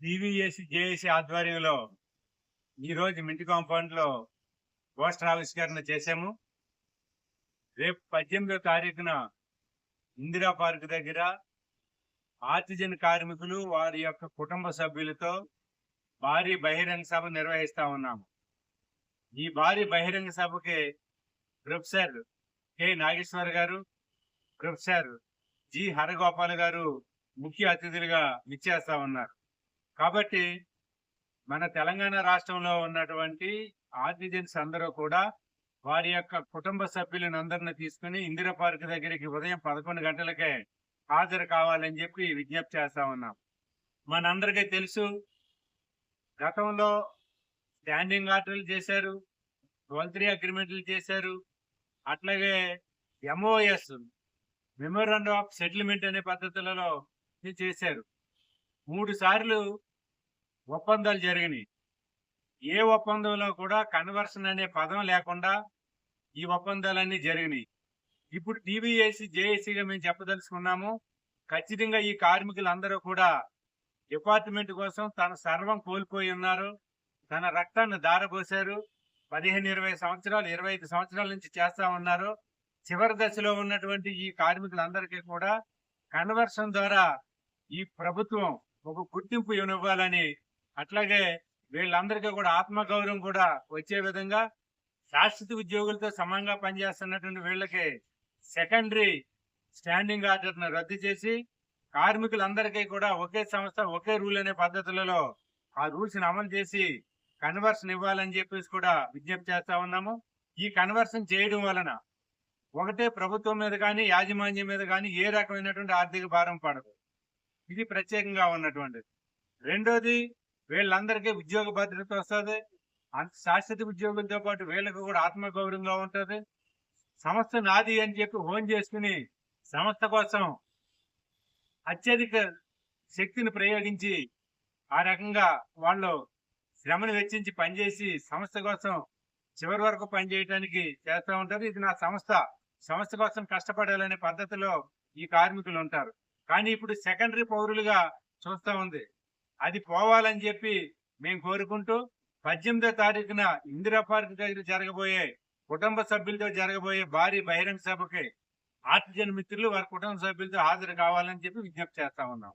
DVS JAC ఆధ్వర్యంలో ఈరోజు మింటి కాంపౌండ్లో పోస్టర్ ఆవిష్కరణ చేశాము. రేపు పద్దెనిమిదో తారీఖున ఇందిరా పార్క్ దగ్గర ఆర్టిజన్ కార్మికులు వారి యొక్క కుటుంబ సభ్యులతో భారీ బహిరంగ సభ నిర్వహిస్తా ఉన్నాము. ఈ భారీ బహిరంగ సభకి ప్రొఫెసర్ కె నాగేశ్వర్ గారు ప్రొఫెసర్ జి హరగోపాల్ గారు ముఖ్య అతిథులుగా విచ్చేస్తా ఉన్నారు. కాబట్టి మన తెలంగాణ రాష్ట్రంలో ఉన్నటువంటి ఆర్టిజన్స్ అందరూ కూడా వారి యొక్క కుటుంబ సభ్యులను అందరిని తీసుకుని ఇందిరా పార్క్ దగ్గరికి ఉదయం పదకొండు గంటలకే హాజరు కావాలని చెప్పి విజ్ఞప్తి చేస్తా ఉన్నాం. మనందరికీ తెలుసు గతంలో స్టాండింగ్ ఆర్డర్లు చేశారు ట్వెల్త్ త్రీ అగ్రిమెంట్లు చేశారు అట్లాగే ఎంఓఎస్ మెమోరాండం ఆఫ్ సెటిల్మెంట్ అనే పద్ధతులలో చేశారు. మూడు సార్లు ఒప్పందాలు జరిగినాయి. ఏ ఒప్పందంలో కూడా కన్వర్షన్ అనే పదం లేకుండా ఈ ఒప్పందాలన్నీ జరిగినాయి. ఇప్పుడు టీవీఏసీ జేఏసీగా మేము చెప్పదలుచుకున్నాము. ఖచ్చితంగా ఈ కార్మికులందరూ కూడా డిపార్ట్మెంట్ కోసం తన సర్వం కోల్పోయి ఉన్నారు. తన రక్తాన్ని దారపోశారు పదిహేను ఇరవై సంవత్సరాలు ఇరవై ఐదు సంవత్సరాల నుంచి చేస్తా ఉన్నారు. చివరి దశలో ఉన్నటువంటి ఈ కార్మికులందరికీ కూడా కన్వర్షన్ ద్వారా ఈ ప్రభుత్వం ఒక గుర్తింపు ఇవ్వాలని అట్లాగే వీళ్ళందరికీ కూడా ఆత్మగౌరవం కూడా వచ్చే విధంగా శాశ్వత ఉద్యోగులతో సమంగా పనిచేస్తున్నటువంటి వీళ్ళకి సెకండరీ స్టాండింగ్ ఆర్డర్ను రద్దు చేసి కార్మికులందరికీ కూడా ఒకే సంస్థ ఒకే రూల్ అనే పద్ధతులలో ఆ రూల్స్ని అమలు చేసి కన్వర్షన్ ఇవ్వాలని చెప్పేసి కూడా విజ్ఞప్తి చేస్తా ఉన్నాము. ఈ కన్వర్షన్ చేయడం వలన ఒకటే ప్రభుత్వం మీద కానీ యాజమాన్యం మీద కానీ ఏ రకమైనటువంటి ఆర్థిక భారం పడదు. ఇది ప్రత్యేకంగా ఉన్నటువంటిది. రెండోది వీళ్ళందరికీ ఉద్యోగ భద్రత వస్తుంది. అంత శాశ్వత ఉద్యోగులతో పాటు వీళ్ళకు కూడా ఆత్మగౌరవంగా ఉంటుంది. సంస్థ నాది అని చెప్పి హోన్ చేసుకుని సంస్థ కోసం అత్యధిక శక్తిని ప్రయోగించి ఆ రకంగా వాళ్ళు శ్రమను వెచ్చించి పనిచేసి సంస్థ కోసం చివరి వరకు పనిచేయడానికి చేస్తూ ఉంటారు. ఇది నా సంస్థ. సంస్థ కోసం కష్టపడాలనే పద్ధతిలో ఈ కార్మికులు ఉంటారు. కానీ ఇప్పుడు సెకండరీ పౌరులుగా చూస్తూ ఉంది. అది పోవాలని చెప్పి మేము కోరుకుంటూ పద్దెనిమిదో తారీఖున ఇందిరా పార్క్ దగ్గర జరగబోయే కుటుంబ సభ్యులతో జరగబోయే భారీ బహిరంగ సభకి ఆర్టిజన్ మిత్రులు వారి కుటుంబ సభ్యులతో హాజరు కావాలని చెప్పి విజ్ఞప్తి చేస్తా ఉన్నాం.